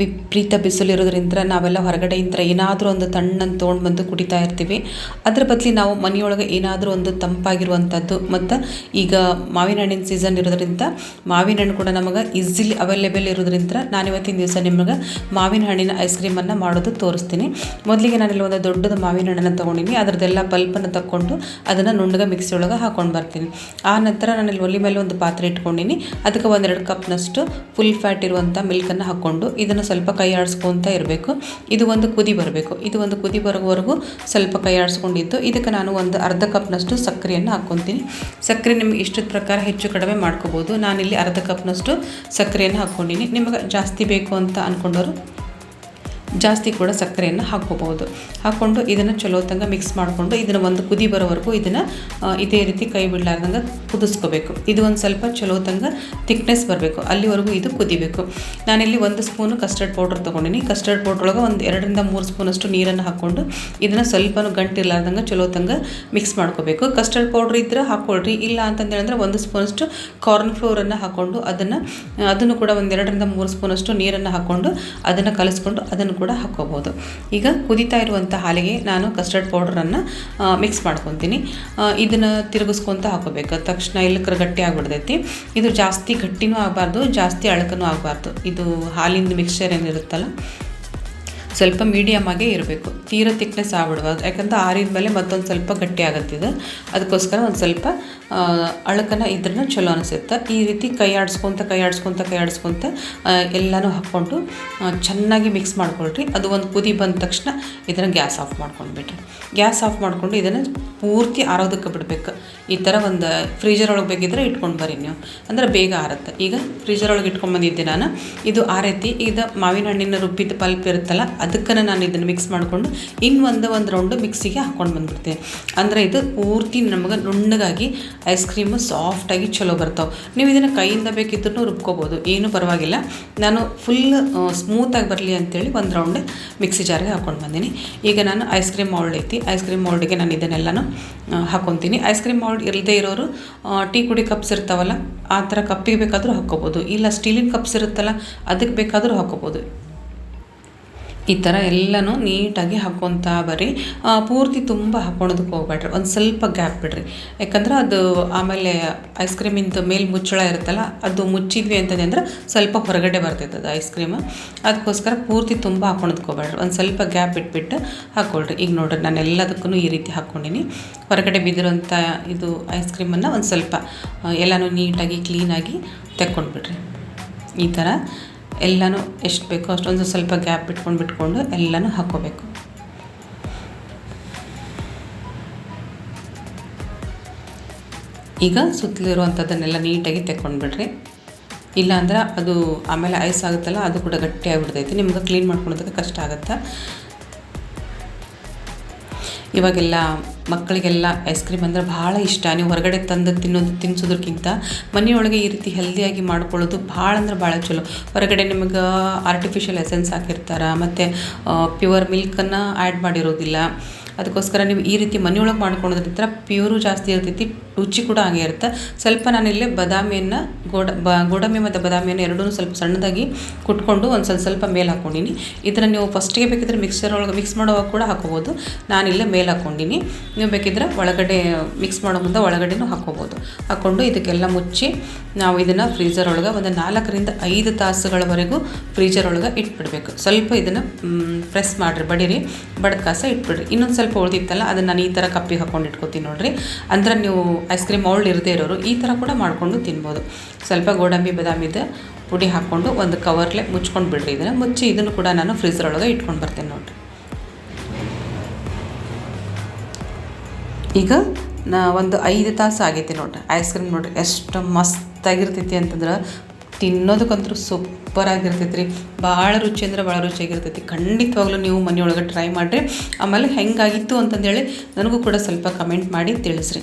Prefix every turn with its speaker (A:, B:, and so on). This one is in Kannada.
A: ವಿಪರೀತ ಬಿಸಿಲಿರೋದ್ರಿಂದ ನಾವೆಲ್ಲ ಹೊರಗಡೆಯಿಂದ ಏನಾದರೂ ಒಂದು ತಣ್ಣನ್ನು ತೊಗೊಂಡು ಬಂದು ಕುಡಿತಾ ಇರ್ತೀವಿ. ಅದ್ರ ಬದಲಿ ನಾವು ಮನೆಯೊಳಗೆ ಏನಾದರೂ ಒಂದು ತಂಪಾಗಿರುವಂಥದ್ದು. ಮತ್ತು ಈಗ ಮಾವಿನ ಹಣ್ಣಿನ ಸೀಸನ್ ಇರೋದ್ರಿಂದ ಮಾವಿನ ಹಣ್ಣು ಕೂಡ ನಮಗೆ ಈಸಿಲಿ ಅವೈಲೇಬಲ್ ಇರೋದ್ರಿಂದ ನಾನು ಇವತ್ತಿನ ದಿವಸ ನಿಮಗೆ ಮಾವಿನ ಹಣ್ಣಿನ ಐಸ್ ಕ್ರೀಮನ್ನು ಮಾಡೋದು ತೋರಿಸ್ತೀನಿ. ಮೊದಲಿಗೆ ನಾನಿಲ್ಲಿ ಒಂದು ದೊಡ್ಡದು ಮಾವಿನ ಹಣ್ಣನ್ನು ತೊಗೊಂಡಿನಿ. ಅದರದ್ದೆಲ್ಲ ಪಲ್ಪನ್ನು ತಕ್ಕೊಂಡು ಅದನ್ನು ನುಣ್ಣಗೆ ಮಿಕ್ಸಿ ಒಳಗೆ ಹಾಕೊಂಡು ಬರ್ತೀನಿ. ಆ ನಂತರ ನಾನಿಲ್ಲಿ ಒಲಿ ಮೇಲೆ ಒಂದು ಪಾತ್ರೆ ಇಟ್ಕೊಂಡಿನಿ. ಅದಕ್ಕೆ ಒಂದೆರಡು ಕಪ್ನಷ್ಟು ಫುಲ್ ಫ್ಯಾಟ್ ಇರುವಂಥ ಮಿಲ್ಕನ್ನು ಹಾಕ್ಕೊಂಡು ಇದನ್ನು ಸ್ವಲ್ಪ ಕೈ ಆಡಿಸ್ಕೊತ ಇರಬೇಕು. ಇದು ಒಂದು ಕುದಿ ಬರಬೇಕು. ಇದು ಒಂದು ಕುದಿ ಬರುವವರೆಗೂ ಸ್ವಲ್ಪ ಕೈ ಆಡಿಸ್ಕೊಂಡಿದ್ದು. ಇದಕ್ಕೆ ನಾನು ಒಂದು ಅರ್ಧ ಕಪ್ನಷ್ಟು ಸಕ್ಕರೆಯನ್ನು ಹಾಕ್ಕೊತೀನಿ. ಸಕ್ಕರೆ ನಿಮ್ಗೆ ಇಷ್ಟದ ಪ್ರಕಾರ ಹೆಚ್ಚು ಕಡಿಮೆ ಮಾಡ್ಕೋಬೋದು. ನಾನಿಲ್ಲಿ ಅರ್ಧ ಕಪ್ನಷ್ಟು ಸಕ್ಕರೆಯನ್ನು ಹಾಕ್ಕೊಂಡಿನಿ. ನಿಮಗೆ ಜಾಸ್ತಿ ಬೇಕು ಅಂತ ಅಂದ್ಕೊಂಡವರು ಜಾಸ್ತಿ ಕೂಡ ಸಕ್ಕರೆಯನ್ನು ಹಾಕ್ಕೋಬೋದು ಹಾಕ್ಕೊಂಡು ಇದನ್ನು ಚಲೋ ತಂಗ ಮಿಕ್ಸ್ ಮಾಡಿಕೊಂಡು ಇದನ್ನು ಒಂದು ಕುದಿ ಬರೋವರೆಗೂ ಇದನ್ನು ಇದೇ ರೀತಿ ಕೈ ಬಿಡಲಾರ್ದಂಗೆ ಕುದಿಸ್ಕೋಬೇಕು. ಇದು ಒಂದು ಸ್ವಲ್ಪ ಚಲೋ ತಂಗ ತಿಕ್ನೆಸ್ ಬರಬೇಕು. ಅಲ್ಲಿವರೆಗೂ ಇದು ಕುದಿಬೇಕು. ನಾನಿಲ್ಲಿ ಒಂದು ಸ್ಪೂನು ಕಸ್ಟರ್ಡ್ ಪೌಡ್ರ್ ತೊಗೊಂಡಿನಿ. ಕಸ್ಟರ್ಡ್ ಪೌಡ್ರ್ ಒಳಗೆ ಒಂದು ಎರಡರಿಂದ ಮೂರು ಸ್ಪೂನಷ್ಟು ನೀರನ್ನು ಹಾಕ್ಕೊಂಡು ಇದನ್ನು ಸ್ವಲ್ಪ ಗಂಟಿರ್ಲಾರ್ದಂಗೆ ಚಲೋ ತಂಗ ಮಿಕ್ಸ್ ಮಾಡ್ಕೋಬೇಕು. ಕಸ್ಟರ್ಡ್ ಪೌಡ್ರ್ ಇದ್ದರೆ ಹಾಕ್ಕೊಳ್ರಿ ಇಲ್ಲ ಅಂತಂದೇಳಿದ್ರೆ ಒಂದು ಸ್ಪೂನಷ್ಟು ಕಾರ್ನ್ ಫ್ಲೋರನ್ನು ಹಾಕ್ಕೊಂಡು ಅದನ್ನು ಅದನ್ನು ಕೂಡ ಒಂದು ಎರಡರಿಂದ ಮೂರು ಸ್ಪೂನಷ್ಟು ನೀರನ್ನು ಹಾಕ್ಕೊಂಡು ಅದನ್ನು ಕಲಿಸ್ಕೊಂಡು ಅದನ್ನು ಕೂಡ ಹಾಕ್ಕೋಬೋದು. ಈಗ ಕುದಿತಾ ಇರುವಂಥ ಹಾಲಿಗೆ ನಾನು ಕಸ್ಟರ್ಡ್ ಪೌಡ್ರನ್ನು ಮಿಕ್ಸ್ ಮಾಡ್ಕೊತೀನಿ. ಇದನ್ನು ತಿರುಗಿಸ್ಕೊತ ಹಾಕೋಬೇಕು ತಕ್ಷಣ ಇಲ್ಲಿ ಗಟ್ಟಿ ಆಗಿಬಿಡ್ತೈತಿ. ಇದು ಜಾಸ್ತಿ ಗಟ್ಟಿನೂ ಆಗಬಾರ್ದು, ಜಾಸ್ತಿ ಅಳಕನೂ ಆಗಬಾರ್ದು. ಇದು ಹಾಲಿಂದ ಮಿಕ್ಸ್ಚರ್ ಏನಿರುತ್ತಲ್ಲ ಸ್ವಲ್ಪ ಮೀಡಿಯಮ್ ಆಗೇ ಇರಬೇಕು. ತೀರ ತಿಕ್ನೆಸ್ ಆಗ್ಬಿಡ್ಬಾರ್ದು. ಯಾಕಂದ್ರೆ ಆರಿದ ಮೇಲೆ ಮತ್ತೊಂದು ಸ್ವಲ್ಪ ಗಟ್ಟಿ ಇದು ಅದಕ್ಕೋಸ್ಕರ ಒಂದು ಸ್ವಲ್ಪ ಅಳಕನ ಇದ್ರನ್ನ ಚಲೋ ಅನಿಸುತ್ತೆ. ಈ ರೀತಿ ಕೈ ಆಡಿಸ್ಕೊತ ಕೈ ಆಡಿಸ್ಕೊತ ಕೈ ಆಡಿಸ್ಕೊತ ಎಲ್ಲನೂ ಹಾಕ್ಕೊಂಡು ಚೆನ್ನಾಗಿ ಮಿಕ್ಸ್ ಮಾಡ್ಕೊಳ್ರಿ. ಅದು ಒಂದು ಕುದಿ ಬಂದ ತಕ್ಷಣ ಇದನ್ನು ಗ್ಯಾಸ್ ಆಫ್ ಮಾಡ್ಕೊಂಡ್ಬಿಟ್ರಿ ಗ್ಯಾಸ್ ಆಫ್ ಮಾಡಿಕೊಂಡು ಇದನ್ನು ಪೂರ್ತಿ ಆರೋದಕ್ಕೆ ಬಿಡಬೇಕು. ಈ ಥರ ಒಂದು ಫ್ರೀಜರ್ ಒಳಗೆ ಬೇಕಿದ್ರೆ ಇಟ್ಕೊಂಡು ಬರ್ರಿ ನೀವು. ಅಂದ್ರೆ ಬೇಗ ಆರುತ್ತೆ. ಈಗ ಫ್ರೀಜರ್ ಒಳಗೆ ಇಟ್ಕೊಂಡು ಬಂದಿದ್ದೆ ನಾನು. ಇದು ಆ ರೀತಿ ಇದು ಮಾವಿನ ಹಣ್ಣಿನ ರುಬ್ಬಿದ ಪಲ್ಪ್ ಇರುತ್ತಲ್ಲ ಅದಕ್ಕನ್ನು ನಾನು ಇದನ್ನು ಮಿಕ್ಸ್ ಮಾಡಿಕೊಂಡು ಇನ್ನು ಒಂದು ಒಂದು ರೌಂಡು ಮಿಕ್ಸಿಗೆ ಹಾಕ್ಕೊಂಡು ಬಂದ್ಬಿಡ್ತೀನಿ. ಅಂದರೆ ಇದು ಪೂರ್ತಿ ನಮಗೆ ನುಣ್ಣಗಾಗಿ ಐಸ್ ಕ್ರೀಮು ಸಾಫ್ಟಾಗಿ ಚಲೋ ಬರ್ತಾವೆ. ನೀವು ಇದನ್ನು ಕೈಯಿಂದ ಬೇಕಿದ್ರೂ ರುಬ್ಕೋಬೋದು. ಏನೂ ಪರವಾಗಿಲ್ಲ. ನಾನು ಫುಲ್ ಸ್ಮೂತಾಗಿ ಬರಲಿ ಅಂತೇಳಿ ಒಂದು ರೌಂಡ್ ಮಿಕ್ಸಿ ಜಾರಿಗೆ ಹಾಕ್ಕೊಂಡು ಬಂದೀನಿ. ಈಗ ನಾನು ಐಸ್ ಕ್ರೀಮ್ ಮೌಲ್ಡ್ ಐತಿ. ಐಸ್ ಕ್ರೀಮ್ ಮೌಲ್ಡಿಗೆ ನಾನು ಇದನ್ನೆಲ್ಲನೂ ಹಾಕೊತೀನಿ. ಐಸ್ ಕ್ರೀಮ್ ಮೌಲ್ಡ್ ಇಲ್ಲದೆ ಇರೋರು ಟೀ ಕುಡಿ ಕಪ್ಸ್ ಇರ್ತಾವಲ್ಲ, ಆ ಥರ ಕಪ್ಪಿಗೆ ಬೇಕಾದರೂ ಹಾಕ್ಕೋಬೋದು. ಇಲ್ಲ ಸ್ಟೀಲಿನ ಕಪ್ಸ್ ಇರುತ್ತಲ್ಲ, ಅದಕ್ಕೆ ಬೇಕಾದರೂ ಹಾಕ್ಕೋಬೋದು. ಈ ಥರ ಎಲ್ಲನೂ ನೀಟಾಗಿ ಹಾಕ್ಕೊತಾ ಬರ್ರಿ. ಪೂರ್ತಿ ತುಂಬ ಹಾಕ್ಕೊಳೋದಕ್ಕೆ ಹೋಗ್ಬೇಡ್ರಿ. ಒಂದು ಸ್ವಲ್ಪ ಗ್ಯಾಪ್ ಬಿಡ್ರಿ. ಯಾಕಂದ್ರೆ ಅದು ಆಮೇಲೆ ಐಸ್ ಕ್ರೀಮಿಂದು ಮೇಲೆ ಮುಚ್ಚಳ ಇರುತ್ತಲ್ಲ, ಅದು ಮುಚ್ಚಿದ್ವಿ ಅಂತಂದ್ರೆ ಅಂದ್ರೆ ಸ್ವಲ್ಪ ಹೊರಗಡೆ ಬರ್ತೈತೆ ಅದು ಐಸ್ ಕ್ರೀಮ್ ಅದಕ್ಕೋಸ್ಕರ ಪೂರ್ತಿ ತುಂಬ ಹಾಕ್ಕೊಳೋದಕ್ಕೆ ಹೋಗ್ಬೇಡ್ರಿ. ಒಂದು ಸ್ವಲ್ಪ ಗ್ಯಾಪ್ ಇಟ್ಬಿಟ್ಟು ಹಾಕ್ಕೊಳ್ರಿ ಈಗ ನೋಡ್ರಿ, ನಾನು ಎಲ್ಲದಕ್ಕೂ ಈ ರೀತಿ ಹಾಕ್ಕೊಂಡಿನಿ ಹೊರಗಡೆ ಬಿದ್ದಿರೋಂಥ ಇದು ಐಸ್ ಕ್ರೀಮನ್ನು ಒಂದು ಸ್ವಲ್ಪ ಎಲ್ಲನೂ ನೀಟಾಗಿ ಕ್ಲೀನಾಗಿ ತೆಕ್ಕೊಂಡ್ಬಿಡ್ರಿ. ಈ ಥರ ಎಲ್ಲನೂ ಎಷ್ಟು ಬೇಕೋ ಅಷ್ಟೊಂದು ಸ್ವಲ್ಪ ಗ್ಯಾಪ್ ಇಟ್ಕೊಂಡು ಬಿಟ್ಕೊಂಡು ಎಲ್ಲನೂ ಹಾಕ್ಕೋಬೇಕು ಈಗ ಸುತ್ತಲಿರುವಂಥದ್ದನ್ನೆಲ್ಲ ನೀಟಾಗಿ ತೆಕ್ಕೊಂಡ್ಬಿಡ್ರಿ. ಇಲ್ಲಾಂದ್ರೆ ಅದು ಆಮೇಲೆ ಐಸ್ ಆಗುತ್ತಲ್ಲ, ಅದು ಕೂಡ ಗಟ್ಟಿ ಆಗಿಬಿಡ್ತೈತಿ ನಿಮ್ಗೆ ಕ್ಲೀನ್ ಮಾಡ್ಕೊಳೋದಕ್ಕೆ ಕಷ್ಟ ಆಗುತ್ತೆ? ಇವಾಗೆಲ್ಲ ಮಕ್ಕಳಿಗೆಲ್ಲ ಐಸ್ ಕ್ರೀಮ್ ಅಂದರೆ ಭಾಳ ಇಷ್ಟ. ನೀವು ಹೊರಗಡೆ ತಂದು ತಿನ್ನೋದು ತಿನ್ಸೋದಕ್ಕಿಂತ ಮನೆಯೊಳಗೆ ಈ ರೀತಿ ಹೆಲ್ದಿಯಾಗಿ ಮಾಡ್ಕೊಳ್ಳೋದು ಭಾಳ ಅಂದ್ರೆ ಭಾಳ ಚಲೋ. ಹೊರಗಡೆ ನಿಮಗೆ ಆರ್ಟಿಫಿಷಿಯಲ್ ಎಸೆನ್ಸ್ ಹಾಕಿರ್ತಾರೆ, ಮತ್ತು ಪ್ಯೂರ್ ಮಿಲ್ಕನ್ನು ಆ್ಯಡ್ ಮಾಡಿರೋದಿಲ್ಲ. ಅದಕ್ಕೋಸ್ಕರ ನೀವು ಈ ರೀತಿ ಮನೆಯೊಳಗೆ ಮಾಡ್ಕೊಳೋದ್ರಿಂದ ಪ್ಯೂರು ಜಾಸ್ತಿ ಇರ್ತೈತಿ ರುಚಿ ಕೂಡ ಹಾಗೆ ಇರುತ್ತೆ. ಸ್ವಲ್ಪ ನಾನಿಲ್ಲಿ ಬಾದಾಮಿಯನ್ನು ಗೋಡ, ಬ, ಗೋಡಂಬಿ ಮತ್ತು ಬಾದಾಮಿಯನ್ನು ಎರಡೂ ಸ್ವಲ್ಪ ಸಣ್ಣದಾಗಿ ಕುಟ್ಕೊಂಡು ಒಂದು ಸ್ವಲ್ಪ ಸ್ವಲ್ಪ ಮೇಲೆ ಹಾಕ್ಕೊಂಡಿನಿ. ಇದನ್ನು ನೀವು ಫಸ್ಟಿಗೆ ಬೇಕಿದ್ರೆ ಮಿಕ್ಸರ್ ಒಳಗೆ ಮಿಕ್ಸ್ ಮಾಡುವಾಗ ಕೂಡ ಹಾಕೋಬೋದು ನಾನಿಲ್ಲೇ ಮೇಲೆ ಹಾಕ್ಕೊಂಡಿನಿ. ನೀವು ಬೇಕಿದ್ರೆ ಒಳಗಡೆ ಮಿಕ್ಸ್ ಮಾಡೋ ಮುಂದೆ ಒಳಗಡೆನೂ ಹಾಕ್ಕೋಬೋದು. ಹಾಕ್ಕೊಂಡು ಇದಕ್ಕೆಲ್ಲ ಮುಚ್ಚಿ ನಾವು ಇದನ್ನು ಫ್ರೀಜರ್ ಒಳಗೆ ಒಂದು ನಾಲ್ಕರಿಂದ ಐದು ತಾಸುಗಳವರೆಗೂ ಫ್ರೀಜರ್ ಒಳಗೆ ಇಟ್ಬಿಡ್ಬೇಕು. ಸ್ವಲ್ಪ ಇದನ್ನು ಪ್ರೆಸ್ ಮಾಡಿರಿ, ಬಡೀರಿ, ಬಡ್ದ ಕಾಸ ಇಟ್ಬಿಡ್ರಿ. ಇನ್ನೊಂದು ಸ್ವಲ್ಪ ಉಳಿದಿತ್ತಲ್ಲ, ಅದನ್ನು ನಾನು ಈ ಥರ ಕಪ್ಪಿಗೆ ಹಾಕ್ಕೊಂಡು ಇಟ್ಕೋತೀನಿ ನೋಡಿರಿ. ಅಂದ್ರೆ ನೀವು ಐಸ್ ಕ್ರೀಮ್ ಮೌಲ್ಡ್ ಇರದೇ ಇರೋರು ಈ ಥರ ಕೂಡ ಮಾಡಿಕೊಂಡು ತಿನ್ಬೋದು. ಸ್ವಲ್ಪ ಗೋಡಂಬಿ ಬದಾಮಿದ ಪುಡಿ ಹಾಕ್ಕೊಂಡು ಒಂದು ಕವರ್ಲೆ ಮುಚ್ಕೊಂಡು ಬಿಡ್ರಿ. ಇದನ್ನು ಮುಚ್ಚಿ ಇದನ್ನು ಕೂಡ ನಾನು ಫ್ರೀಜರ್ ಒಳಗೆ ಇಟ್ಕೊಂಡು ಬರ್ತೇನೆ ನೋಡಿರಿ. ಈಗ ನಾ ಒಂದು ಐದು ತಾಸು ಆಗೈತಿ ನೋಡ್ರಿ. ಐಸ್ ಕ್ರೀಮ್ ನೋಡ್ರಿ, ಎಷ್ಟು ಮಸ್ತಾಗಿರ್ತೈತಿ ಅಂತಂದ್ರೆ ತಿನ್ನೋದಕ್ಕಂತೂ ಸೂಪರ್ ಆಗಿರ್ತೈತಿ ರೀ ಭಾಳ ರುಚಿ ಅಂದರೆ ಭಾಳ ರುಚಿಯಾಗಿರ್ತೈತಿ ಖಂಡಿತವಾಗ್ಲೂ ನೀವು ಮನೆಯೊಳಗೆ ಟ್ರೈ ಮಾಡಿರಿ. ಆಮೇಲೆ ಹೆಂಗಾಗಿತ್ತು ಅಂತಂದೇಳಿ ನನಗೂ ಕೂಡ ಸ್ವಲ್ಪ ಕಮೆಂಟ್ ಮಾಡಿ ತಿಳಿಸ್ರಿ.